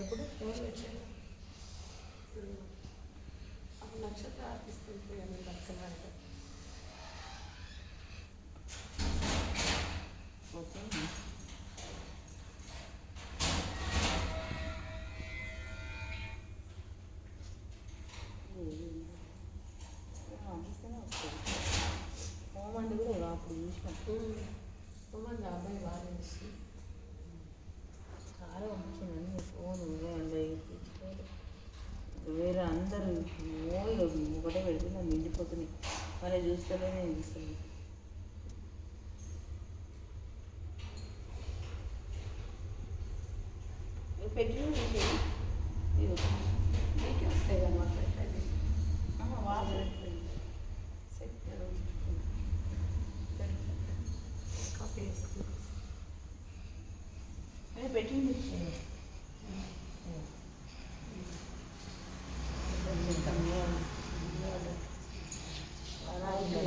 ఎప్పుడు ఎవరు వచ్చారు నక్షత్ర ఆర్పిస్తుంటే లక్షలాగా ఓకే. హోమండి కూడా అప్పుడు చూసినప్పుడు హోమండి అబ్బాయి బాగా చేస్తుంది వేరే అందరూ ఓ ఒకటే పెడితే నన్ను నిండిపోతున్నాయి మళ్ళీ చూస్తేనే నేను చూస్తాను పెట్టి పెట్టింది. ఇచ్చింది